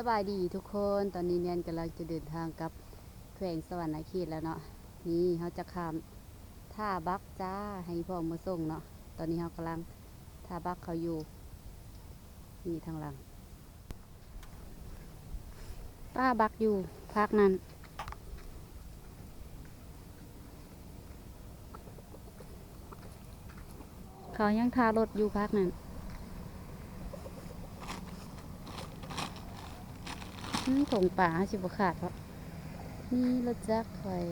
สบายดีทุกคนตอนนี้เนียนกำลังจะเดินทางกับแขวงสวรรณเขตแล้วเนาะนี่เขาจะข้ามท่าบักจ้าให้พ่อมาส่งเนาะตอนนี้เขากำลังท่าบักเขาอยู่นี่ทางหลังป้าบักอยู่พักนั้นเขายังทารถอยู่พักนั้น อืม ถงป่าสิบขาดเพราะนี่รถจักรคอย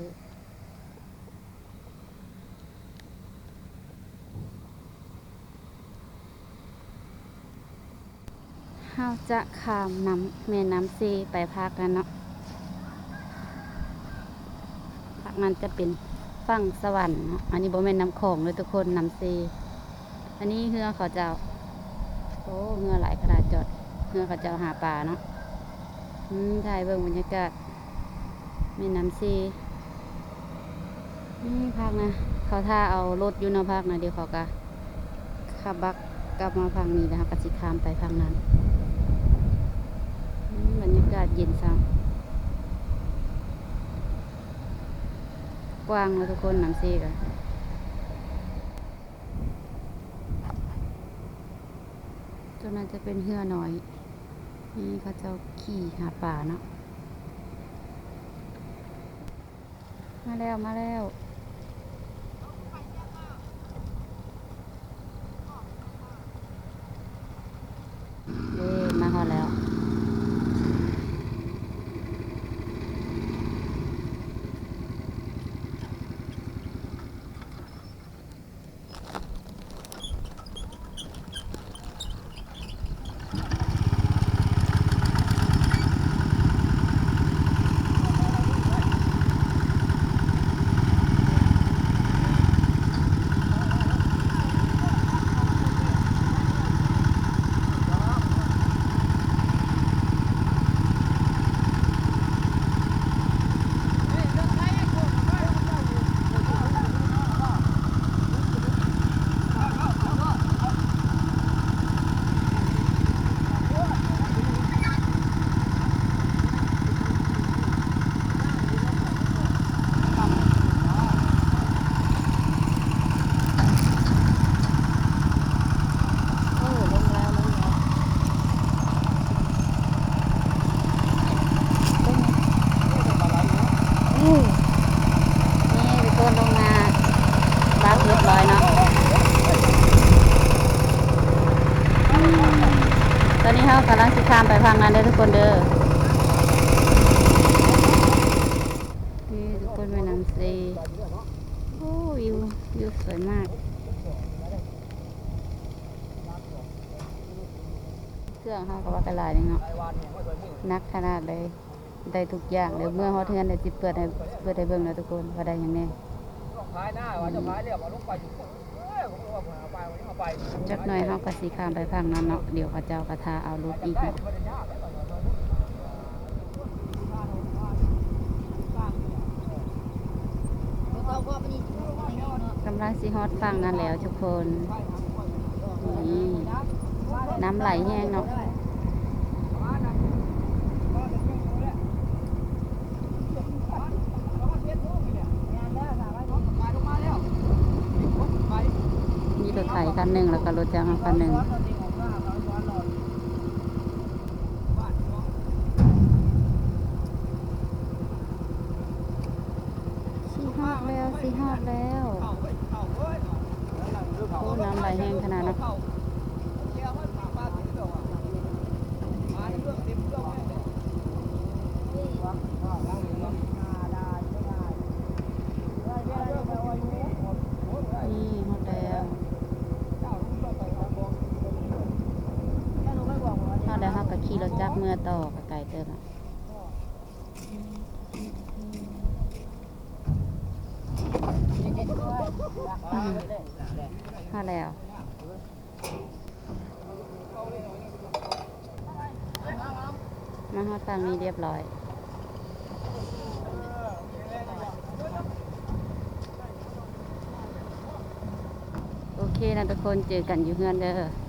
เฮาจะข้ามน้ำแม่น้ำซีไปภาคกันเนาะภาคนั้นจะเป็นฝั่งสวรรค์เนาะอันนี้บ่แม่นน้ำของเลยทุกคนน้ำซีอันนี้เฮือเขาเจ้าโอ้เฮือหลายขนาดจอดเฮือเขาเจ้าหาปลาเนาะ ถ่ายเบิ่งบรรยากาศแม่น้ำซีนี่พักนะ เขาท่าเอารถอยู่นาะพักนะเดี๋ยวเขาก็ขับบักกลับมาพังนี้นะคะกสิคามไปพังนั้นบรรยากาศเย็นซังกว้างเลยทุกคนน้ำซีกันตัวนั้นจะเป็นเหือน่อย นี่เขาจะขี่หาป่าเนาะ มาแล้ว มาแล้วเอ้มาฮอดแล้ว โอ้ลงแล้วลงแล้วนี่นี่ทุกคนลงมาบักเรียบร้อยเนาะอืมตอนนี้เขากำลังสิข้ามไปพังนั้นเด้อทุกคนเด้อ นี่ทุกคนแม่น้ำซีโอ้วิววิวสวยมาก เครื่องเขาก็ว่ากันลายนี่เนาะนักขนาดเลยได้ทุกอย่างเดี๋ยวเมื่อฮอเทือนเดี๋ยวจิเปิดให้เปิดให้เบิ่งนะทุกคนว่าได้หยังแน่ จักหน่อยเฮากะสิข้ามไปพังนั้นเนาะเดี๋ยวเขาเจ้ากระทาเอารถอีกเนาะกำลังสิฮอตฟังนั้นแล้วทุกคนนี่น้ำไหลแห้งเนาะมี รถไถคันหนึ่งแล้วก็รถจักรคันหนึ่ง สีฮอดแล้วสีฮอดแล้วโอ้น้ำไหลแห้งขนาดนั้นนี่ฮอดแล้วฮอดแล้วครับก็ขี่รถจักร เมื่อต่อกับไก่เติมอะอืมฮอแล้วมาฮอดฝั่งนี้เรียบร้อยโอเคนะทุกคนเจอกันอยู่เฮือนเด้อ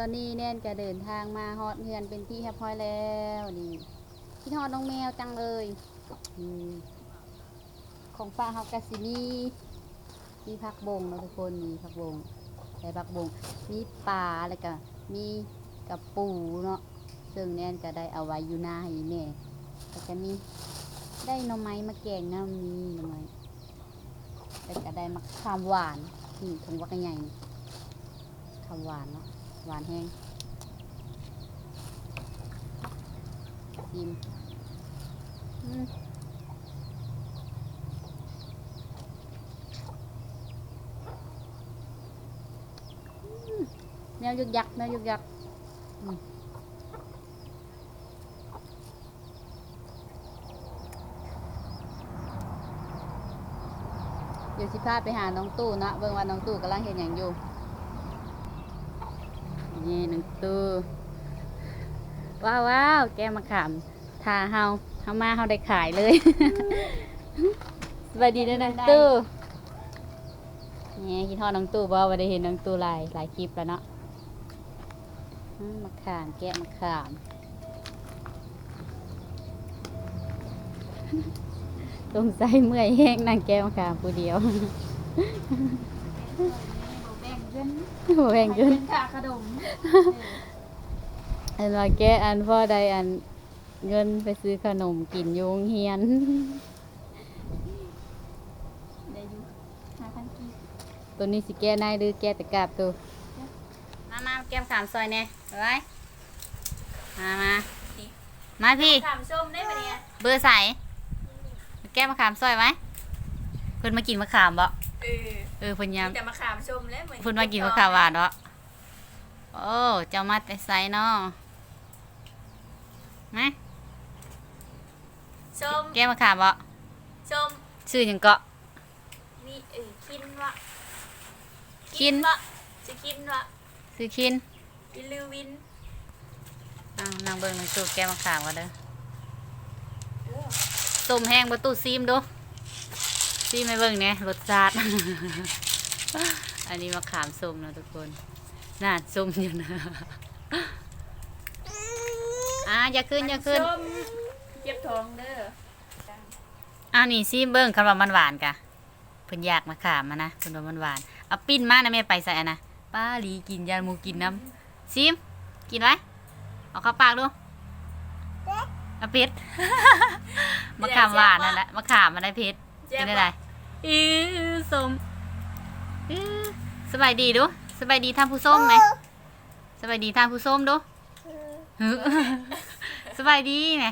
ตอนนี้แน่นก็เดินทางมาฮอดเฮือนเป็นที่เรียบร้อยแล้วนี่พี่ฮอดน้องแมวจังเลยอของป้าเฮากะสิมีมีผักบงนะทุกคนมีผักบงใส่ผักบงมีปลาแล้วก็มีกับปูเนาะซึ่งแน่นก็ได้เอาไว้อยู่หน้าให้แม่แล้วก็มีได้หน่อไม้มาแกงน้ำมีหน่อไม้แล้วก็ได้มะขามหวานนี่ถุงวักใหญ่นี่ขามหวานเนาะ หวานแห้งชิมอืมอืมแมวยึกยักแมวยึกยักอืมเดี๋ยวสิพาไปหาน้องตู้เนาะเบิ่งว่าน้องตู้กำลังเห็นอย่างอยู่ นี่หนึ่งตู้ว้าวว้าวแกมาขามทาเฮาเฮามาเฮาได้ขายเลยสวัสดีด้วยนะตู้นี่คิดทอดน้องตู้บ่ว่าได้เห็นน้องตู้หลายหลายคลิปแล้วเนาะมาขามแกะมาขามสงสัยเมื่อยแห้งนั่งแกะมาขามผู้เดียว แบ่งเงินโหแพงเกิน เป็นค่าขนมอันว่าแกอันพ่อใดอันเงินไปซื้อขนมกินอยุงเฮียน ได้อยู่ห้าพันกีบตัวนี้สิแก้ในหรือแก้แต่กราบตัวมามาแก้มขามซอยแน่ไปไว้มามามาพี่ขามส้มได้ปะเนี่ยเบอร์ใส่แก้มมะขามซอยไหมเพิ่นมากินมะขามบ่เออ เออเพิ่นยามแต่มาขามส้มแล้วเหมือนเพิ่นมากินมะขามหวานเนาะโอ้เจ้ามาแต่ไซเนาะมาส้มแก้มมะขามบ่ส้มชื่อหยังเกาะมีเออคินวะคินวะจะคินวะชื่อคินวิลูวินอ้าวนางเบิ่งนางสูบแก้มมะขามก่อนเด้อเออต้มแห้งประตูซีมดู ซีมให้เบิ่งเนี่ยรสชาติ อันนี้มะขามส้มนะทุกคนน่าส้มอยู่นะอ่าอย่าขึ้นอย่าขึ้นส้มเก็บทองเด้ออ้าวนี่ซีมเบิ่งคำว่ามันหวานกะเพิ่นอยากมะขามมานะเพิ่นว่ามันหวานเอาปิ้นมานะแม่ไปใส่อันนะป้าหลีกินยานหมูกินน้ำซีมกินไว้เอาเข้าปากดูเอาเผ็ดมะขามหวานนั่นแหละมะขามมันได้เผ็ดเจ็ เป็บนอะไรอือสมอื้อสบายดีดูสบายดีท่านผู้ส้มไหมสบายดีท่านผู้ส้มดูหือสบายดีไหม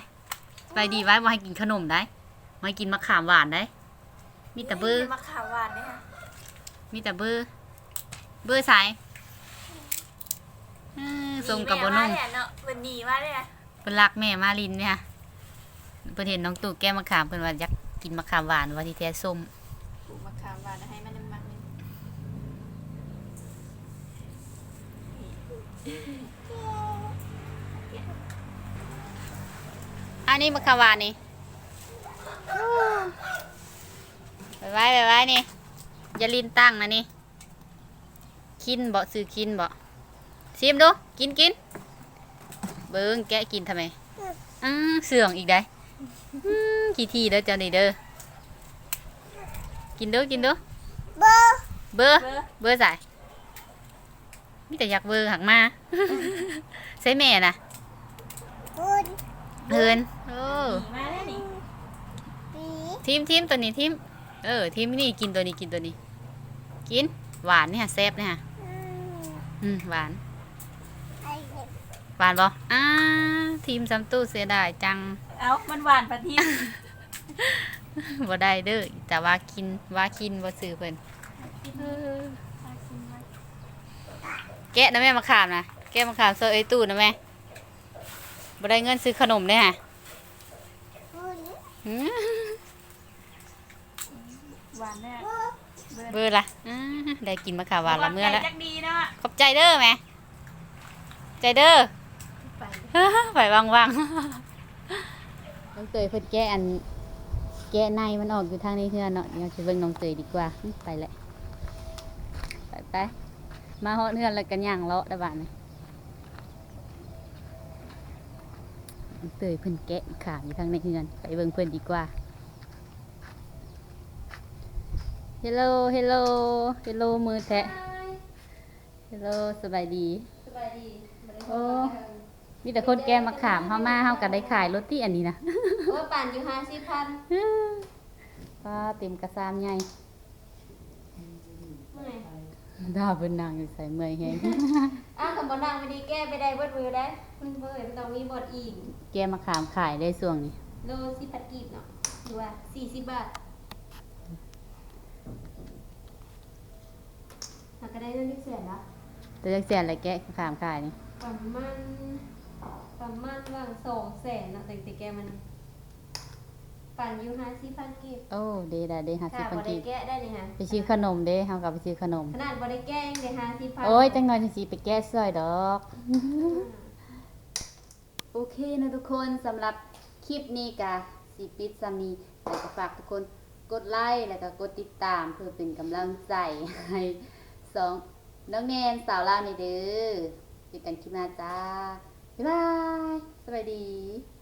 สบายดีไว้ว่าให้กินขนมได้ว่าให้กินมะขามหวานได้ มีแต่เบอร์มะขามหวานเนี่ยค่ะมีแต่เบอร์เบอร์สายอื้อทรงกับบนุ่มแม่ว่าเนี่ยเนาะวันนี้ว่าเลยอะเป็นรักแม่มาลินเนี่ยเพิ่นเห็นน้องตู่แก้มะขามเพิ่นว่าอยาก กินมะขามหวานว่าที่แท้ส้มปลูกมะขามหวานให้มันน้ำมันนึงอันนี้มะขามหวานนี่ไปไว้ไปไว้นี่อย่าลินตั้งนะนี่กินบ่ซื้อกินบ่ชิมดูกินกินเบิ้งแกะกินทำไมอือเสื่องอีกได้ อืมขี้ทีเด้อเจ้านี่เด้อ กินเด้อกินเด้อ เบอร์เบอร์เบอร์เบอร์ใส่มีแต่อยากเบอร์หักมาใช่แม่นะเฮินโอ้มาแล้วนี่ทีมทีมตัวนี้ทีมเออทีมนี่กินตัวนี้กินตัวนี้ กินหวานเนี่ยแซ่บเนี่ยอืมหวานหวานบ่อ้าทีมซัมตู้เสียดายจัง เอ้ามันหวานปะทิมบ่ได้เด้อแต่ว่ากินว่ากินบ่ซื้อเพิ่นเออแกะนะแม่มาขามนะแกะมาขามเซอไอ้ตู้นะแม่บ่ได้เงินซื้อขนมเด้อฮะหืมหวานเนี่ยเบอร์ละอ่าได้กินมะขามหวานละเมื่อแล้วจักดีเนาะขอบใจเด้อแม่ใจเด้อไปไปวางวาง น้องเตยเพิ่นแก้อัน แก้ในมันออกอยู่ทางนี้เทื่อเนาะเดี๋ยวจะเบิ่งน้องเตยดีกว่าไปแหละไปไปมาฮอเฮือนแล้วกันย่างเลาะได้บ้านน้องเตยเพิ่นแกะขามอยู่ทางในเฮือนไปเบิ่งเพิ่นดีกว่า Hello Hello Hello มือแทะ Hello สบายดี สบายดีโอ้ มีแต่คนแกะมาขามเฮามาเฮาก็ได้ขายรถที่อันนี้นะโอ้ป่านอยู่50,000ป้าเต็มกระซามใหญ่เมื่อยดาเพิ่นนั่งอยู่ใส่เมื่อยแฮงอ้าวคำบ่นั่งไม่ดีแก้ไปได้เบิดมือได้มันเบิ่มันต้องมีบทอีก แกะมาขามขายได้ส่วงนี้โล10บาทกีบเนาะหรือว่า40บาทหาก็ได้เงินที่แสนละแต่จักแสนอะไรแกะขามขายนี่ ประมาณ ประมาณว่างสองแสนนะแต่แต่แกมัน ปั่นอยู่ห้าสิบพันกีบโอ้เดดาเดห้าสิค่ะบพับ่นได้กีบแกะได้เลยฮะไปซื้อขนมเด้เฮาก็ไปซื้อขนม ขนาดบ่ได้แกะยังได้ห้าสิบพันโอ้ยจังหน่อยจังสิไปแก้ซอยดอก โอเคนะทุกคนสำหรับคลิปนี้กะสิปิดซัมนี้แล้วก็ฝากทุกคนกดไลค์แล้วก็กดติดตามเพื่อเป็นกำลังใจให้สองน้องแนนสาวลาวนี่เด้อเจอกันคลิปหน้าจ้า บ๊ายบาย สวัสดี